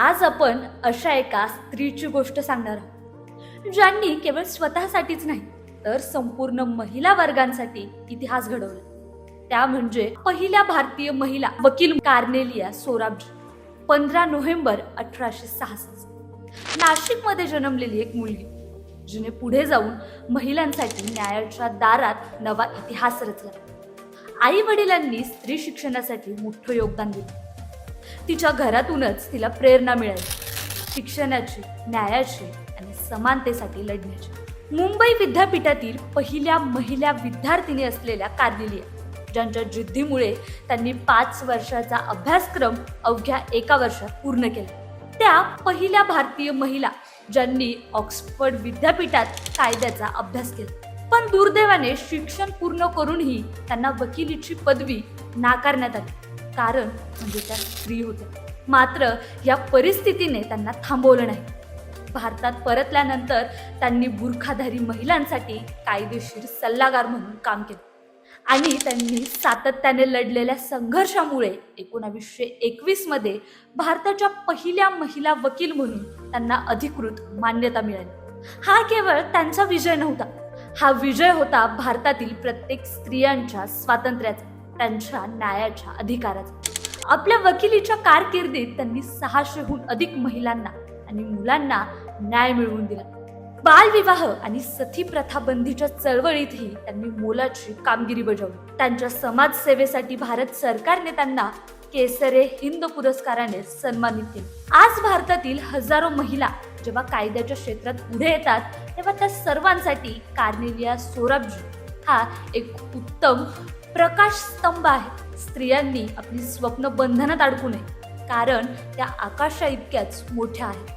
आज आपण अशा एका स्त्रीची गोष्ट सांगणार आहोत. ज्यांनी केवळ स्वतःसाठीच नाही तर संपूर्ण महिला वर्गांसाठी इतिहास घडवला. त्या म्हणजे पहिल्या भारतीय महिला वकील कार्नेलिया सोराबजी पंधरा नोव्हेंबर अठराशे सहासष्ट. नाशिकमध्ये जन्मलेली एक मुलगी जिने पुढे जाऊन महिलांसाठी न्यायाच्या दारात नवा इतिहास रचला. आई वडिलांनी स्त्री शिक्षणासाठी मोठं योगदान दिलं. तिच्या घरातूनच तिला प्रेरणा मिळाली. शिक्षणाची न्यायाची आणि समानतेसाठी लढण्याची. मुंबई विद्यापीठातील पहिल्या महिला विद्यार्थिनी असलेल्या कार्दिलिया ज्यांच्या जिद्दीमुळे त्यांनी पाच वर्षाचा अभ्यासक्रम अवघ्या एका वर्षात पूर्ण केला. त्या पहिल्या भारतीय महिला ज्यांनी ऑक्सफर्ड विद्यापीठात कायद्याचा अभ्यास केला. पण दुर्दैवाने शिक्षण पूर्ण करूनही त्यांना वकिलीची पदवी नाकारण्यात आली. कारण म्हणजे त्या स्त्री होत्या. मात्र या परिस्थितीने त्यांना थांबवलं नाही. भारतात परतल्यानंतर त्यांनी बुरखाधारी महिलांसाठी कायदेशीर सल्लागार म्हणून काम केलं. आणि त्यांनी सातत्याने लढलेल्या संघर्षामुळे एकोणावीसशे एकवीसमध्ये भारताच्या पहिल्या महिला वकील म्हणून त्यांना अधिकृत मान्यता मिळाली. हा केवळ त्यांचा विजय नव्हता. हा विजय होता भारतातील प्रत्येक स्त्रियांच्या स्वातंत्र्याचा. त्यांच्या न्यायाच्या अधिकाराचा. आपल्या वकिलीच्या कारकिर्दीत त्यांनी सहाशेहून अधिक महिलांना आणि मुलांना न्याय मिळवून दिला. बालविवाह आणि सती प्रथा बंदीच्या चळवळीतही त्यांनी मोलाची कामगिरी बजावली. त्यांच्या समाजसेवेसाठी भारत सरकारने त्यांना केसरे हिंद पुरस्काराने सन्मानित केले. आज भारतातील हजारो महिला जेव्हा कायद्याच्या क्षेत्रात पुढे येतात तेव्हा त्या सर्वांसाठी कार्नेलिया सोराबजी हा एक उत्तम प्रकाश स्तंभ आहे स्त्रियांनी आपली स्वप्न बंधनात अडकू नये. कारण त्या आकाशा इतक्याच मोठ्या आहेत.